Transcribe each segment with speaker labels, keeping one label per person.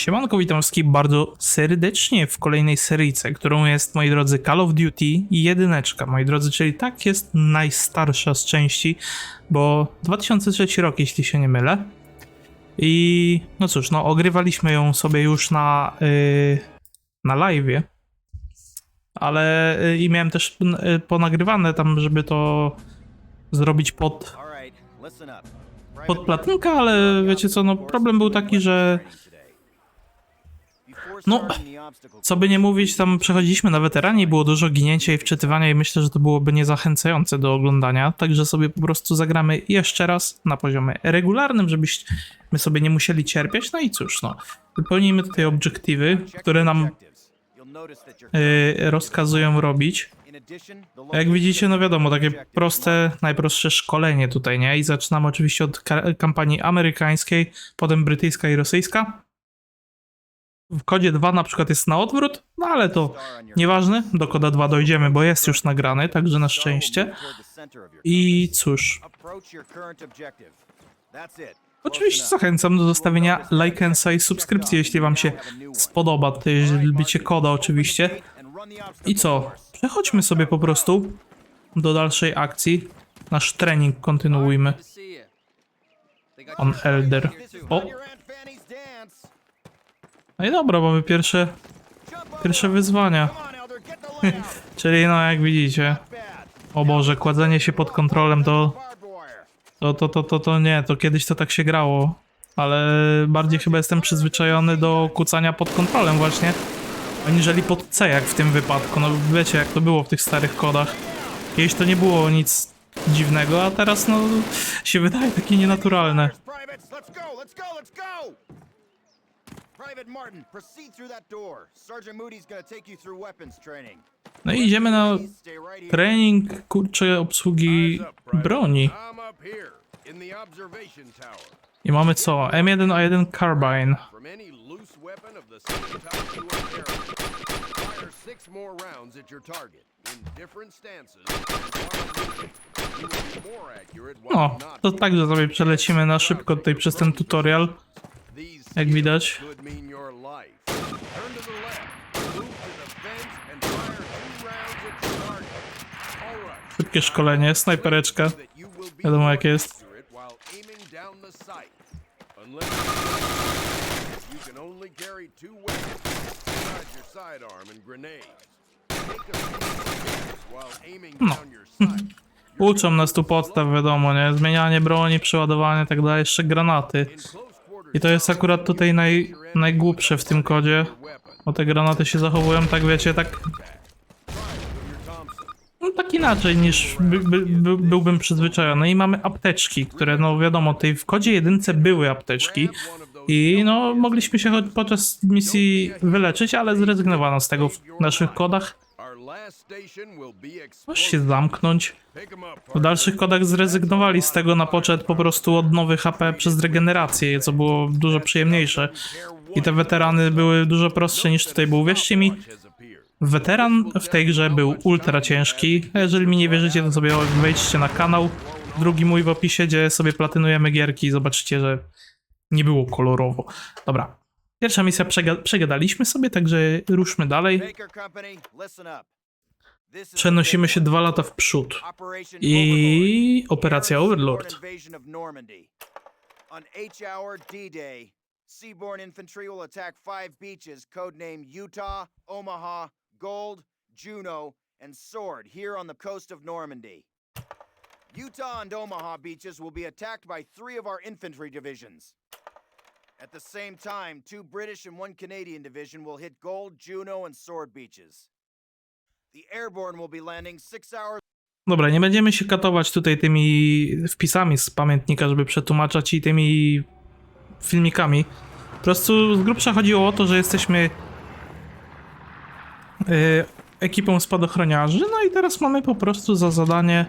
Speaker 1: Siemanko, witam wszystkich bardzo serdecznie w kolejnej seryjce, którą jest, moi drodzy, Call of Duty i jedyneczka, moi drodzy, czyli tak jest najstarsza z części, bo 2003 rok, jeśli się nie mylę. I no cóż, no ogrywaliśmy ją sobie już na, yy, na live'ie, ale yy, i miałem też yy, ponagrywane tam, żeby to zrobić pod, pod platynkę, ale wiecie co, no problem był taki, że No, co by nie mówić, tam przechodziliśmy na weteranie i było dużo ginięcia i wczytywania i myślę, że to byłoby niezachęcające do oglądania, także sobie po prostu zagramy jeszcze raz na poziomie regularnym, żebyśmy sobie nie musieli cierpieć, no i cóż, no, wypełnijmy tutaj obiektywy, które nam yy, rozkazują robić. Jak widzicie, no wiadomo, takie proste, najprostsze szkolenie tutaj, nie? I zaczynamy oczywiście od ka- kampanii amerykańskiej, potem brytyjska i rosyjska. W kodzie 2 na przykład jest na odwrót, no ale to nieważne, do koda 2 dojdziemy, bo jest już nagrany, także na szczęście. I cóż, oczywiście zachęcam do zostawienia lajkensa i subskrypcji, jeśli wam się spodoba, to jeśli lubicie koda oczywiście. I co? Przechodźmy sobie po prostu do dalszej akcji. Nasz trening kontynuujmy. On Elder. O, no i dobra, mamy pierwsze, pierwsze wyzwania. Czyli no jak widzicie, o Boże, kładzenie się pod kontrolem to, to, to, to, to, to nie, to kiedyś to tak się grało. Ale bardziej chyba jestem przyzwyczajony do kucania pod kontrolem właśnie, aniżeli pod C jak w tym wypadku. No wiecie jak to było w tych starych kodach. Kiedyś to nie było nic dziwnego, a teraz no się wydaje takie nienaturalne. No i idziemy na trening, kurczę, obsługi broni. I mamy co? M1A1 Carbine. No, to także sobie przelecimy na szybko tutaj przez ten tutorial. Jak widać. Szybkie szkolenie, snajpereczka. Wiadomo jak jest.
Speaker 2: sight.
Speaker 1: Uczą nas tu podstaw, wiadomo, nie? Zmienianie broni, przeładowanie, tak dalej, jeszcze granaty. I to jest akurat tutaj naj, najgłupsze w tym kodzie. Bo te granaty się zachowują tak, wiecie, tak... No, tak inaczej niż by, by, by, byłbym przyzwyczajony. I mamy apteczki, które, no wiadomo, tutaj w kodzie jedynce były apteczki. I no, mogliśmy się podczas misji wyleczyć, ale zrezygnowano z tego w naszych kodach. Możesz się zamknąć. W dalszych kodach zrezygnowali z tego na poczet po prostu od nowych HP przez regenerację, co było dużo przyjemniejsze. I te weterany były dużo prostsze niż tutaj był. Wierzcie mi, weteran w tej grze był ultra ciężki. A jeżeli mi nie wierzycie, to sobie wejdźcie na kanał. Drugi mój w opisie, gdzie sobie platynujemy gierki i zobaczycie, że nie było kolorowo. Dobra. Pierwsza misja przega przegadaliśmy sobie, także ruszmy dalej. Przenosimy się dwa lata w przód.
Speaker 3: Operation
Speaker 1: I
Speaker 3: Overlord.
Speaker 1: operacja Overlord.
Speaker 3: seaborne invasion of Normandy. On D-Day, seaborne infantry will attack five beaches codenamed Utah, Omaha, Gold, Juno, and Sword here on the coast of Normandy. Utah and Omaha beaches will be attacked by three of our infantry divisions. At the same time, two British and one Canadian division will hit Gold, Juno, and Sword beaches.
Speaker 1: Dobra, nie będziemy się katować tutaj tymi wpisami z pamiętnika, żeby przetłumaczać i tymi filmikami. Po prostu z grubsza chodziło o to, że jesteśmy y, ekipą spadochroniarzy, no i teraz mamy po prostu za zadanie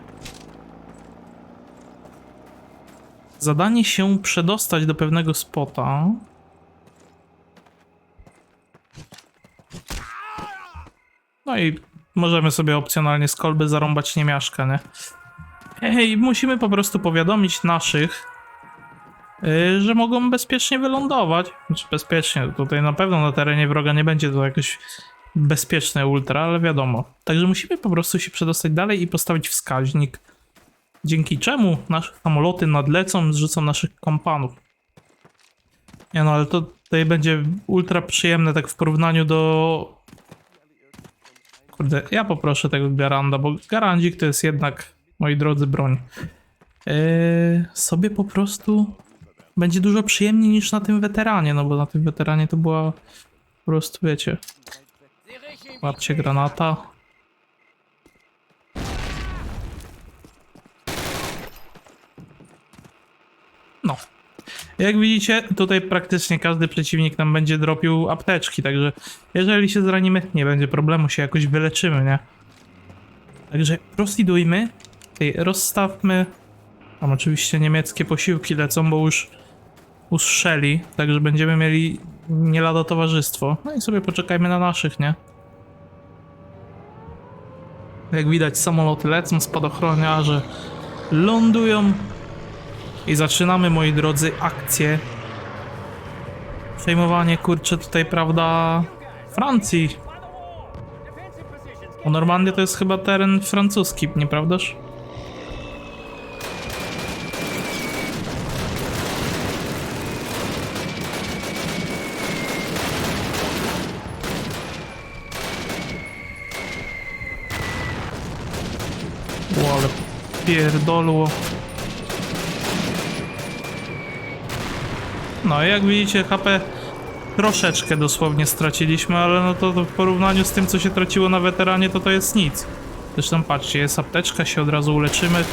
Speaker 1: zadanie się przedostać do pewnego spota. No i możemy sobie opcjonalnie z kolby zarąbać niemiaszka, nie? Ej, musimy po prostu powiadomić naszych yy, że mogą bezpiecznie wylądować. Znaczy bezpiecznie, tutaj na pewno na terenie wroga nie będzie to jakoś bezpieczne ultra, ale wiadomo. Także musimy po prostu się przedostać dalej i postawić wskaźnik, dzięki czemu nasze samoloty nadlecą, zrzucą naszych kompanów. Nie no, ale to tutaj będzie ultra przyjemne tak w porównaniu do... Kurde, ja poproszę tego Garanda, bo Garandzik to jest jednak, moi drodzy, broń. Yy, sobie po prostu będzie dużo przyjemniej niż na tym weteranie, no bo na tym weteranie to była po prostu, wiecie, łapcie granata. No. Jak widzicie, tutaj praktycznie każdy przeciwnik nam będzie dropił apteczki, także jeżeli się zranimy, nie będzie problemu, się jakoś wyleczymy, nie? Także prosidujmy, Ej, rozstawmy, tam oczywiście niemieckie posiłki lecą, bo już ustrzeli, także będziemy mieli nie lada towarzystwo. No i sobie poczekajmy na naszych, nie? Jak widać samoloty lecą, spadochroniarze lądują i zaczynamy, moi drodzy, akcję. Przejmowanie, kurczę, tutaj, prawda, Francji. Bo Normandia to jest chyba teren francuski, nieprawdaż? Pierdolło. No, jak widzicie, HP troszeczkę dosłownie straciliśmy, ale no to, to w porównaniu z tym, co się traciło na weteranie, to to jest nic. Zresztą patrzcie, jest apteczka, się od razu uleczymy.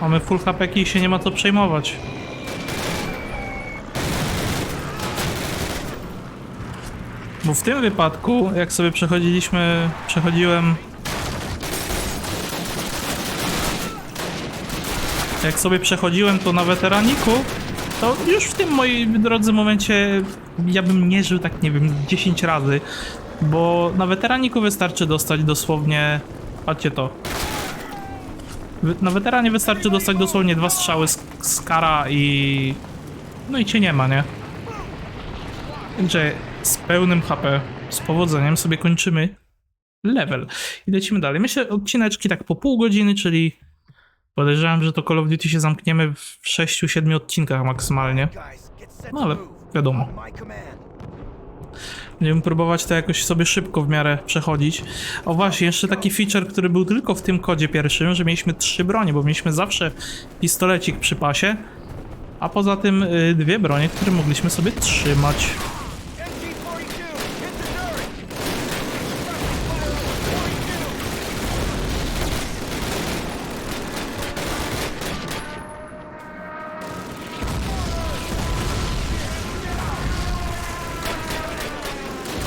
Speaker 1: Mamy full HP i się nie ma co przejmować. Bo w tym wypadku, jak sobie przechodziliśmy, przechodziłem jak sobie przechodziłem to na weteraniku, to już w tym moim drodzy momencie ja bym nie żył tak, nie wiem, 10 razy, bo na weteraniku wystarczy dostać dosłownie, patrzcie to. Na weteranie wystarczy dostać dosłownie dwa strzały z, z kara i... no i cię nie ma, nie? Także z pełnym HP, z powodzeniem sobie kończymy level i lecimy dalej. Myślę odcineczki tak po pół godziny, czyli Podejrzewam, że to Call of Duty się zamkniemy w 6-7 odcinkach maksymalnie. No ale wiadomo. Będziemy próbować to jakoś sobie szybko w miarę przechodzić. O właśnie, jeszcze taki feature, który był tylko w tym kodzie pierwszym, że mieliśmy trzy bronie, bo mieliśmy zawsze pistolecik przy pasie, a poza tym y, dwie bronie, które mogliśmy sobie trzymać.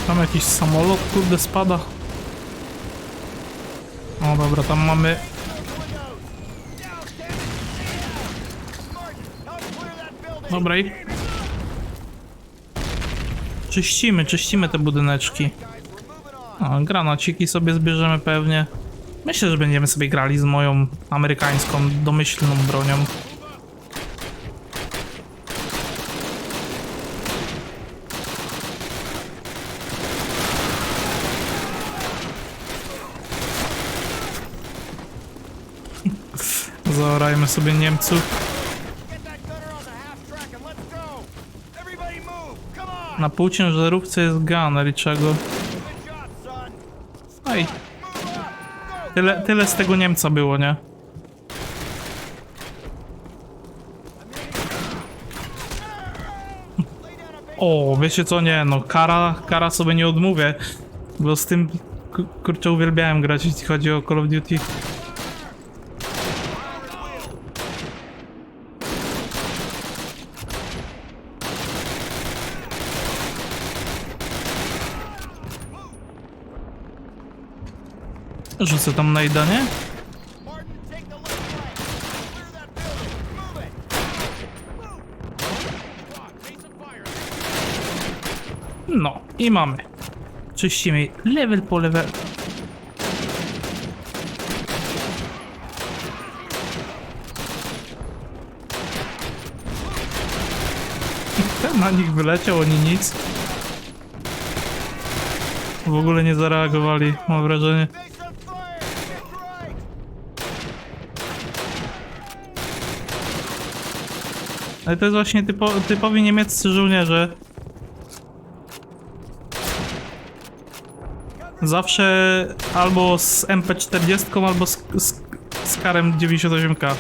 Speaker 1: Tam jakiś samolot, kurde, spada. O dobra, tam mamy Dobra. Czyścimy, czyścimy te budyneczki. O, granaciki sobie zbierzemy pewnie. Myślę, że będziemy sobie grali z moją amerykańską domyślną bronią. Zaorajmy sobie Niemców.
Speaker 3: Get that gunner on the half track and let's go. Everybody move. Come on.
Speaker 1: Na półciężarówce jest gunner i czego? Oj, tyle, tyle z tego Niemca było, nie? O, wiecie co, nie, no kara, kara sobie nie odmówię, bo z tym, ku- kurczę, uwielbiałem grać, jeśli chodzi o Call of Duty. Rzucę tam na
Speaker 3: jedzenie.
Speaker 1: No i mamy. Czyścimy level po level. Na nich wyleciał, oni nic. W ogóle nie zareagowali, mam wrażenie. Ale to jest właśnie typo, typowi niemieccy żołnierze. Zawsze albo z MP40, albo z, z, z karem 98K.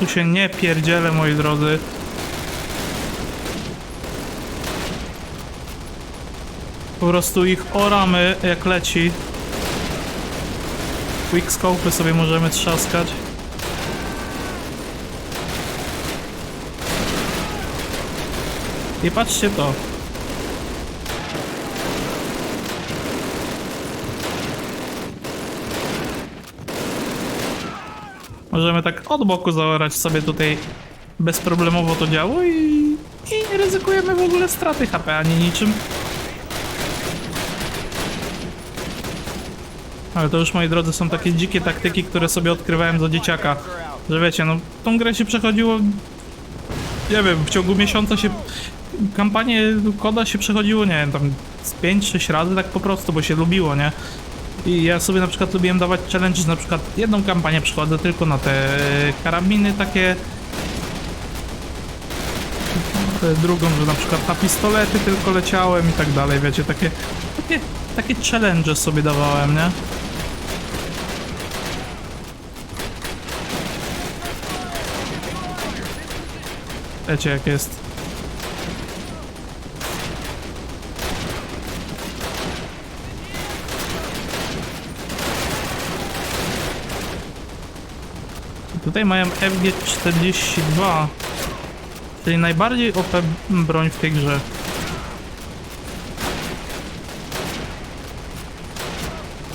Speaker 1: Tu się nie pierdzielę, moi drodzy. Po prostu ich oramy jak leci. Quickscope'y sobie możemy trzaskać. I patrzcie to. Możemy tak od boku zaorać sobie tutaj bezproblemowo to działo i, i nie ryzykujemy w ogóle straty HP ani niczym. Ale to już moi drodzy są takie dzikie taktyki, które sobie odkrywałem do dzieciaka. Że wiecie, no tą grę się przechodziło. Nie wiem, w ciągu miesiąca się. Kampanię koda się przechodziło, nie wiem, tam z 5-6 razy tak po prostu, bo się lubiło, nie? I ja sobie na przykład lubiłem dawać challenge, na przykład jedną kampanię przychodzę tylko na te karabiny takie. Drugą, że na przykład na pistolety tylko leciałem i tak dalej, wiecie, takie, takie, takie challenge sobie dawałem, nie? Wiecie jak jest. Tutaj mają FG42, czyli najbardziej OP broń w tej grze.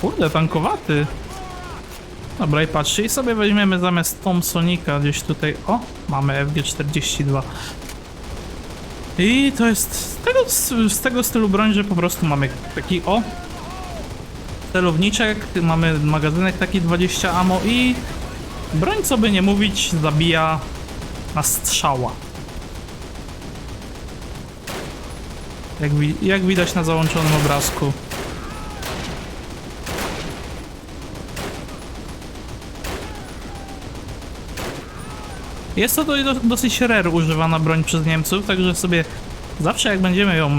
Speaker 1: Kurde, tankowaty. Dobra, i patrzcie, i sobie weźmiemy zamiast Thompsonika gdzieś tutaj. O, mamy FG42. I to jest z tego, z tego stylu broń, że po prostu mamy taki o celowniczek, mamy magazynek taki 20 ammo i broń, co by nie mówić, zabija na strzała. Jak, jak widać na załączonym obrazku. Jest to do, dosyć rare używana broń przez Niemców, także sobie zawsze jak będziemy ją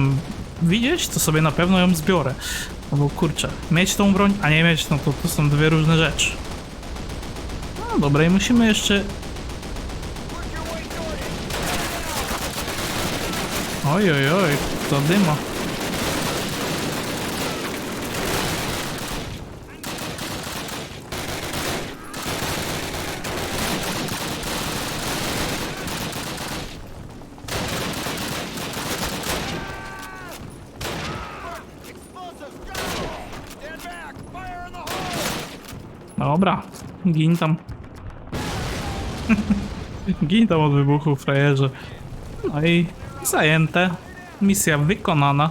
Speaker 1: widzieć, to sobie na pewno ją zbiorę. No bo kurczę, mieć tą broń, a nie mieć, no to, to są dwie różne rzeczy. No dobra, i musimy jeszcze... Oj, oj, oj, to dyma. Dobra, gin tam. gin tam od wybuchu, frajerze. No i zajęte. Misja wykonana.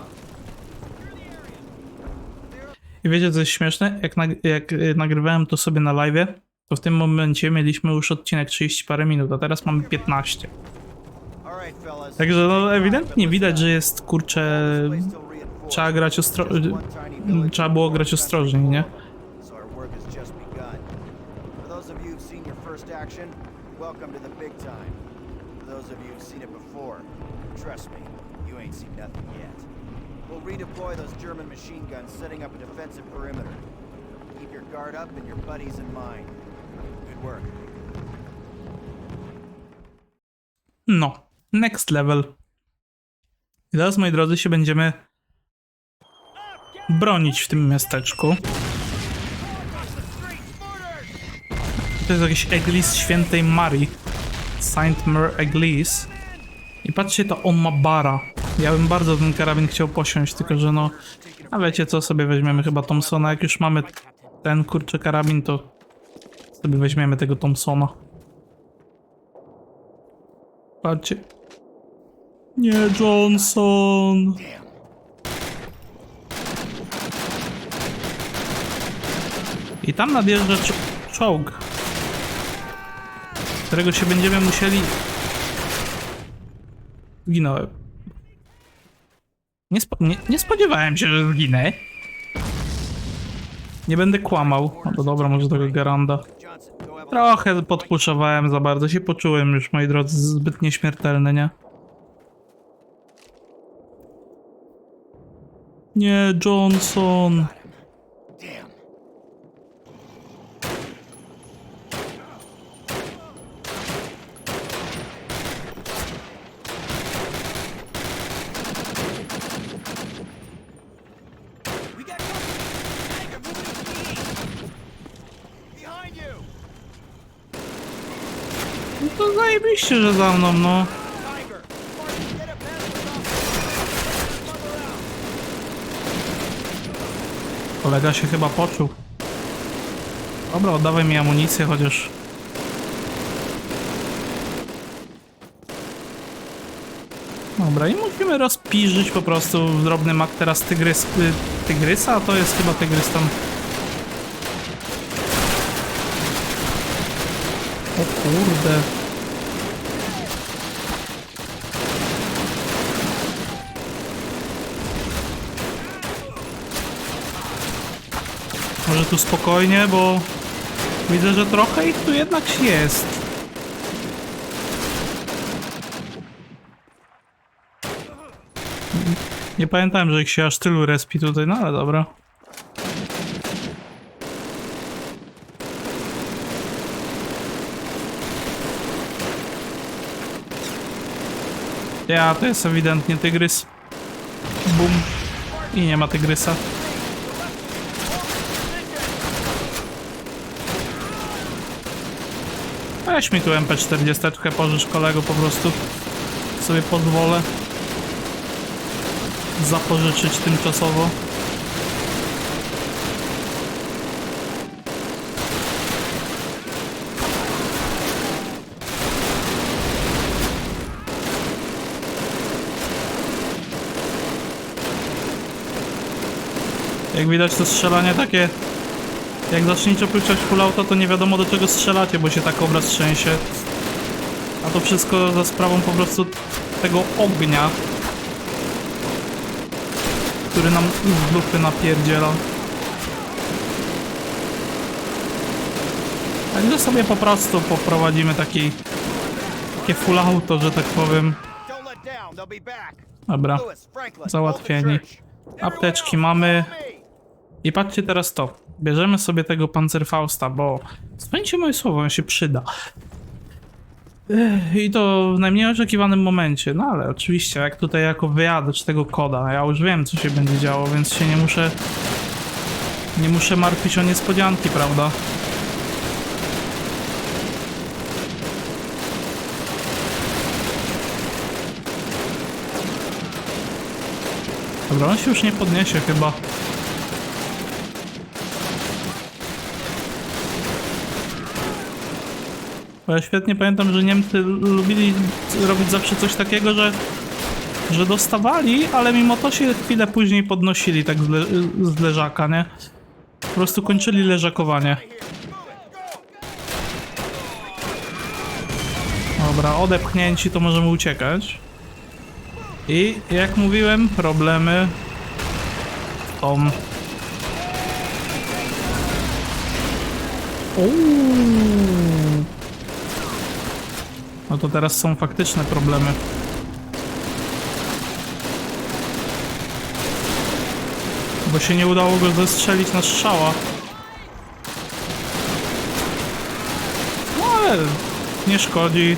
Speaker 1: I wiecie co jest śmieszne? Jak, nag jak y, nagrywałem to sobie na live, to w tym momencie mieliśmy już odcinek 30 parę minut, a teraz mamy 15.
Speaker 3: All right, fellas.
Speaker 1: Także no ewidentnie widać, że jest kurczę... Trzeba grać ostro... Trzeba było grać ostrożniej, nie?
Speaker 3: So our work has just begun. For those of you who've seen your first action, welcome to the big time. For those of you who've seen it before, trust me, you ain't seen nothing yet. We'll redeploy those German machine guns, setting up a defensive perimeter. Keep your guard up and your buddies in mind. Good work.
Speaker 1: No, next level. I teraz, moi drodzy, się będziemy bronić w tym miasteczku. To jest jakiś eglis świętej Marii. Saint Mary Eglis. I patrzcie, to on ma bara. Ja bym bardzo ten karabin chciał posiąść, tylko że no... A wiecie co, sobie weźmiemy chyba Thompsona. Jak już mamy ten kurczę karabin, to Sobie weźmiemy tego Thompsona. Patrzcie. Nie, Johnson. I tam nadjeżdża czo- czołg, którego się będziemy musieli... Zginąłem. Nie, spo- nie, nie spodziewałem się, że zginę. Nie będę kłamał. No to dobra, może tego Garanda. Trochę podpuszczowałem za bardzo, się poczułem już, moi drodzy, zbyt nieśmiertelny, nie? Nie, Johnson.
Speaker 3: damn. We got company. Tiger, moving to the east. Behind you.
Speaker 1: No to zajebiście, że za mną, no. Kolega się chyba poczuł. Dobra, oddawaj mi amunicję chociaż. Dobra, i musimy rozpiżyć po prostu w drobny mak teraz tygrys, y, tygrysa, a to jest chyba tygrys tam. O kurde. Może tu spokojnie, bo widzę, że trochę ich tu jednak jest. Nie pamiętałem, że ich się aż tylu respi tutaj, no ale dobra. Ja, to jest ewidentnie tygrys. Bum. I nie ma tygrysa. Weź mi tu MP40, pożycz kolego po prostu. Sobie pozwolę. Zapożyczyć tymczasowo. Jak widać to strzelanie takie jak zaczniecie opuszczać full auto, to nie wiadomo do czego strzelacie, bo się tak obraz trzęsie. A to wszystko za sprawą po prostu tego ognia, który nam z dupy napierdziela. Także sobie po prostu poprowadzimy taki, takie full auto, że tak powiem. Dobra, załatwieni. Apteczki mamy. I patrzcie teraz to. Bierzemy sobie tego Panzerfausta, bo speńcie moje słowo, on się przyda. I to w najmniej oczekiwanym momencie. No ale oczywiście, jak tutaj jako wyjadacz tego koda, ja już wiem co się będzie działo, więc się nie muszę nie muszę martwić o niespodzianki, prawda? Dobra, on się już nie podniesie chyba. Bo ja świetnie pamiętam, że Niemcy lubili robić zawsze coś takiego, że, że dostawali, ale mimo to się chwilę później podnosili tak z, le, z leżaka, nie? Po prostu kończyli leżakowanie. Dobra, odepchnięci to możemy uciekać. I jak mówiłem, problemy są. Uuu. No to teraz są faktyczne problemy. Bo się nie udało go zestrzelić na strzała. No ale nie szkodzi.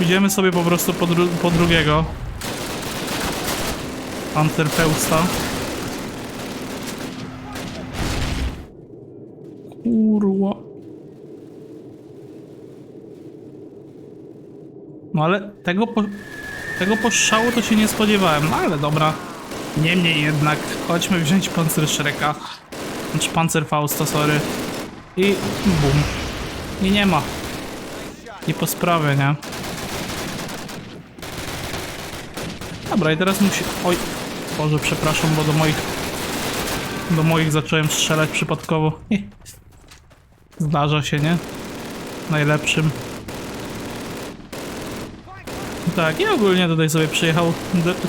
Speaker 1: Idziemy sobie po prostu po, dru po drugiego. Anterfeusta. No ale tego po, tego postrzału to się nie spodziewałem, no ale dobra. Niemniej jednak, chodźmy wziąć pancerz Shreka. Znaczy Panzerfausta, sorry. I bum. I nie ma. I po sprawie, nie? Dobra, i teraz musi... Oj, Boże, przepraszam, bo do moich... Do moich zacząłem strzelać przypadkowo. Zdarza się, nie? Najlepszym. Tak, i ogólnie tutaj sobie przyjechał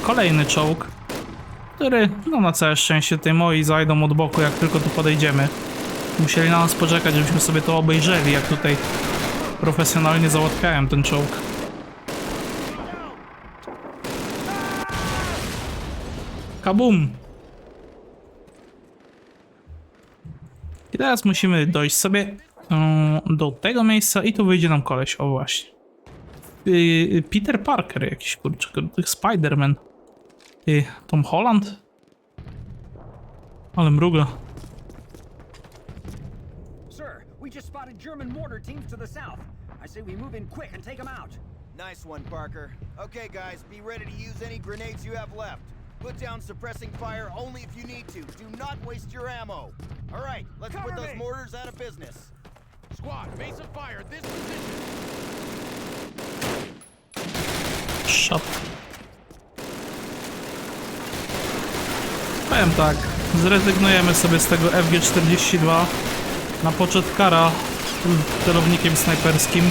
Speaker 1: kolejny czołg, który, no na całe szczęście, tej moi zajdą od boku, jak tylko tu podejdziemy. Musieli na nas poczekać, żebyśmy sobie to obejrzeli, jak tutaj profesjonalnie załatwiałem ten czołg. Kabum! I teraz musimy dojść sobie mm, do tego miejsca i tu wyjdzie nam koleś, o właśnie. Y, Peter Parker jakiś, kurczę, Spider-Man. Y, Tom Holland? Ale mruga.
Speaker 4: Sir, we just spotted German mortar teams to the south. I say we move in quick and take them out.
Speaker 3: Nice one, Parker. Okay, guys, be ready to use any grenades you have left. Put down suppressing fire only if you need to. Do not waste your ammo. All right, let's
Speaker 4: Cover
Speaker 3: put those
Speaker 4: me.
Speaker 3: mortars out of business.
Speaker 2: Squad, base of fire at this position.
Speaker 1: Shut. Powiem tak, zrezygnujemy sobie z tego FG-42 na poczet kara celownikiem snajperskim.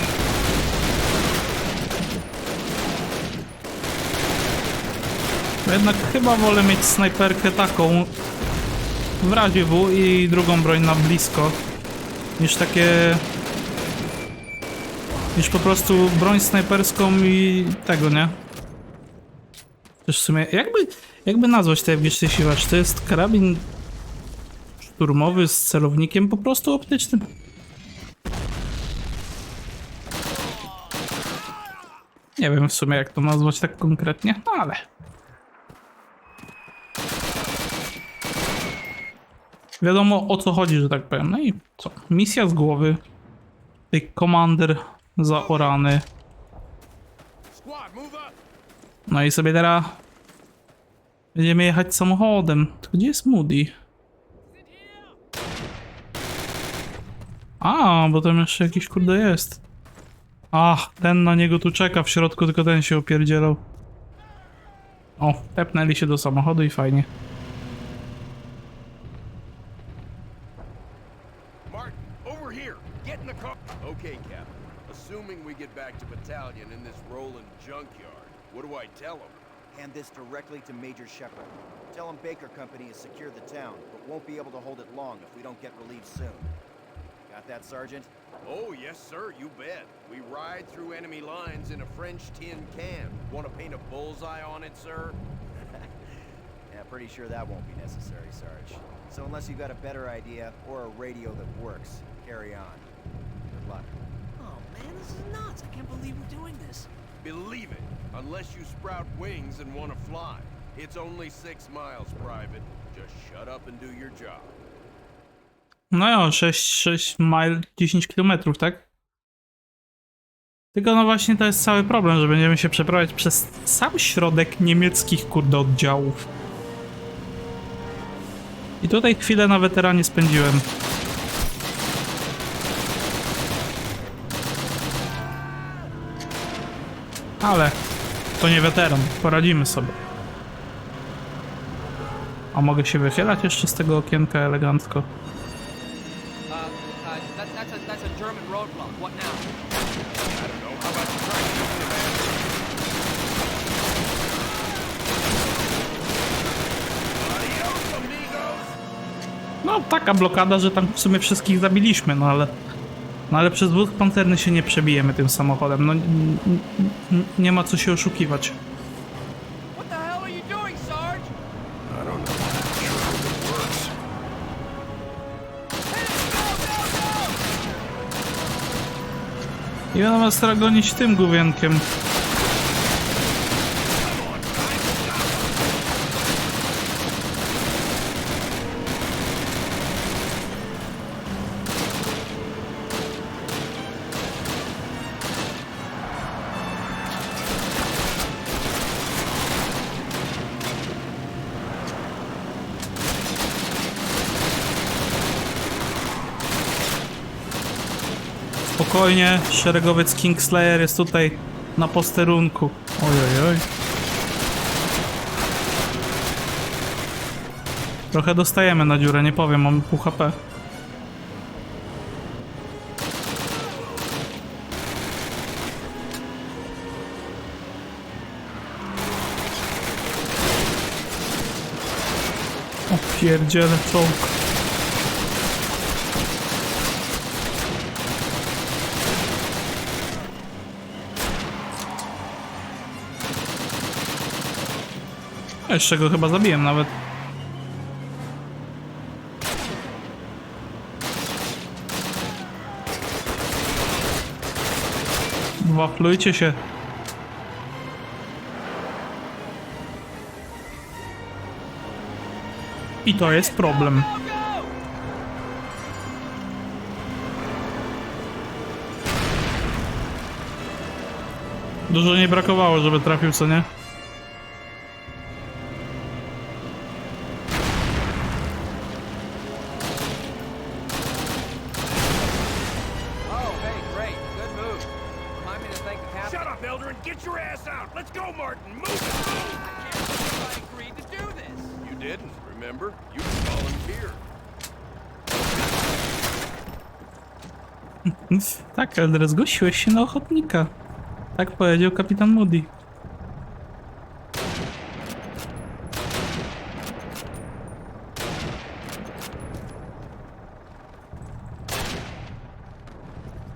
Speaker 1: Jednak chyba wolę mieć snajperkę taką w razie W i drugą broń na blisko niż takie niż po prostu broń snajperską i tego, nie? Też w sumie, jakby, jakby nazwać te FG-42? Czy to jest karabin szturmowy z celownikiem po prostu optycznym? Nie wiem w sumie jak to nazwać tak konkretnie, no ale... Wiadomo o co chodzi, że tak powiem. No i co? Misja z głowy. Tej komander zaorany. No i sobie teraz będziemy jechać samochodem. To gdzie jest Moody? A, bo tam jeszcze jakiś kurde jest. Ach, ten na niego tu czeka w środku, tylko ten się opierdzielał. O, tepnęli się do samochodu i fajnie.
Speaker 2: Battalion in this rolling junkyard, what do I tell them?
Speaker 3: Hand this directly to Major Shepard. Tell him Baker Company has secured the town, but won't be able to hold it long if we don't get relieved soon. Got that, Sergeant?
Speaker 2: Oh, yes, sir, you bet. We ride through enemy lines in a French tin can. Want to paint a bullseye on it, sir?
Speaker 3: Yeah, pretty sure that won't be necessary, Sarge. So unless you've got a better idea or a radio that works, carry on. Good luck.
Speaker 4: Man, this is nuts. I can't believe we're doing this.
Speaker 2: Believe it, unless you sprout wings and want to fly. It's only six miles, Private. Just shut up and do your job.
Speaker 1: No jo, 6, 6 mile, 10 kilometrów, tak? Tylko no właśnie to jest cały problem, że będziemy się przeprawiać przez sam środek niemieckich kurde oddziałów. I tutaj chwilę na weteranie spędziłem. Ale to nie weteran, poradzimy sobie. A mogę się wychylać jeszcze z tego okienka elegancko. No, taka blokada, że tam w sumie wszystkich zabiliśmy, no ale... No ale przez dwóch pancerny się nie przebijemy tym samochodem, no... Nie ma co się oszukiwać.
Speaker 2: I
Speaker 1: was teraz gonić tym główienkiem. Spokojnie, szeregowiec Kingslayer jest tutaj na posterunku. Ojoj, oj. Trochę dostajemy na dziurę, nie powiem, mamy pół HP. Pierdziele czołg. Jeszcze go chyba zabiłem nawet. Waflujcie się. I to jest problem. Dużo nie brakowało, żeby trafił, co nie? Tak, Elder, zgłosiłeś się na ochotnika. Tak powiedział kapitan Moody.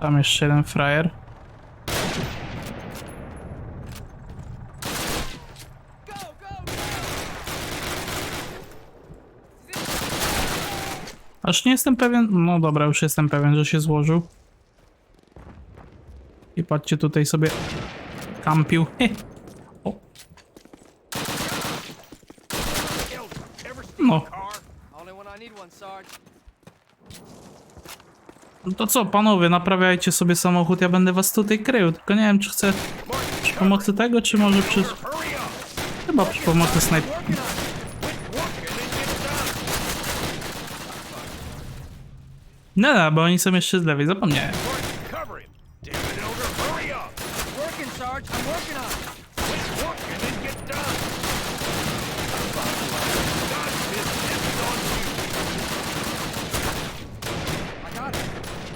Speaker 1: Tam jeszcze jeden frajer. Aż nie jestem pewien. No dobra, już jestem pewien, że się złożył. Patrzcie, tutaj sobie kampił. O, No. no to co, panowie, naprawiajcie sobie samochód, ja będę was tutaj krył. Tylko nie wiem, czy chcę przy pomocy tego, czy może przy... Chyba przy pomocy snajp... Nie, nie, bo oni są jeszcze z lewej, zapomniałem.
Speaker 2: Martin, cover him. Damn it, Elder, hurry up.
Speaker 5: Working, Sarge. I'm working on it.
Speaker 2: Quit working and get done. God's business is on you.
Speaker 5: I got it.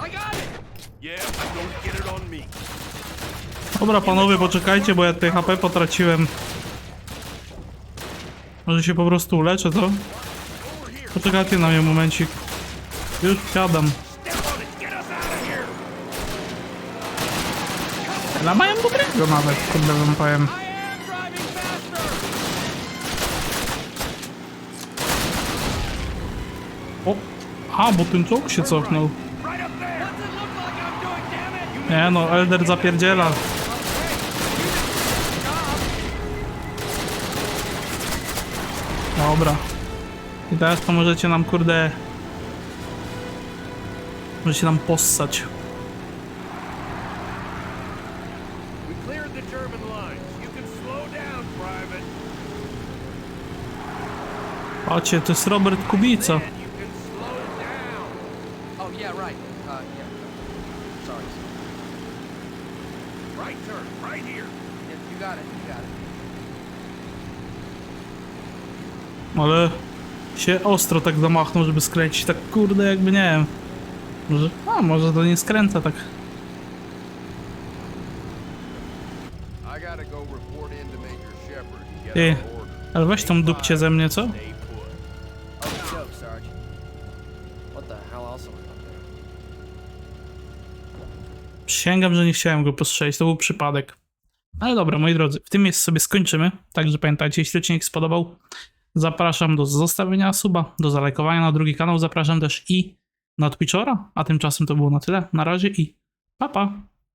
Speaker 5: I got it!
Speaker 2: Yeah, but don't get it on me.
Speaker 1: Dobra, panowie, poczekajcie, bo ja tutaj HP potraciłem. Może się po prostu uleczę,
Speaker 2: here.
Speaker 1: Poczekajcie na mnie momencik. Już wsiadam. Ale mają dobrego nawet, kurde wam powiem. O! A, bo ten czołg się cofnął.
Speaker 2: Right up there.
Speaker 5: What's it look like I'm doing, damn it?
Speaker 1: Nie no, Elder zapierdziela. Dobra. I teraz to możecie nam, kurde... Możecie nam possać. Patrzcie, to jest Robert Kubica.
Speaker 2: Then you can slow down.
Speaker 5: Oh, yeah, right. Uh, yeah. Sorry.
Speaker 2: Right turn, right here.
Speaker 5: Yeah, you got it. You got it.
Speaker 1: Ale się ostro tak zamachnął, żeby skręcić. Tak kurde, jakby nie wiem. Może, a może to nie skręca tak.
Speaker 2: I gotta go report in to Major Shepard and get
Speaker 1: Ty,
Speaker 2: our order.
Speaker 1: ale weź tą dupcie ze mnie, co?
Speaker 2: Stay put.
Speaker 5: Oh, dope, Sarge. What the hell else am I up there?
Speaker 1: Przysięgam, że nie chciałem go postrzelić, to był przypadek. Ale dobra, moi drodzy, w tym miejscu sobie skończymy. Także pamiętajcie, jeśli odcinek spodobał, zapraszam do zostawienia suba, do zalajkowania na drugi kanał, zapraszam też i na Twitchora. A tymczasem to było na tyle. Na razie i pa pa!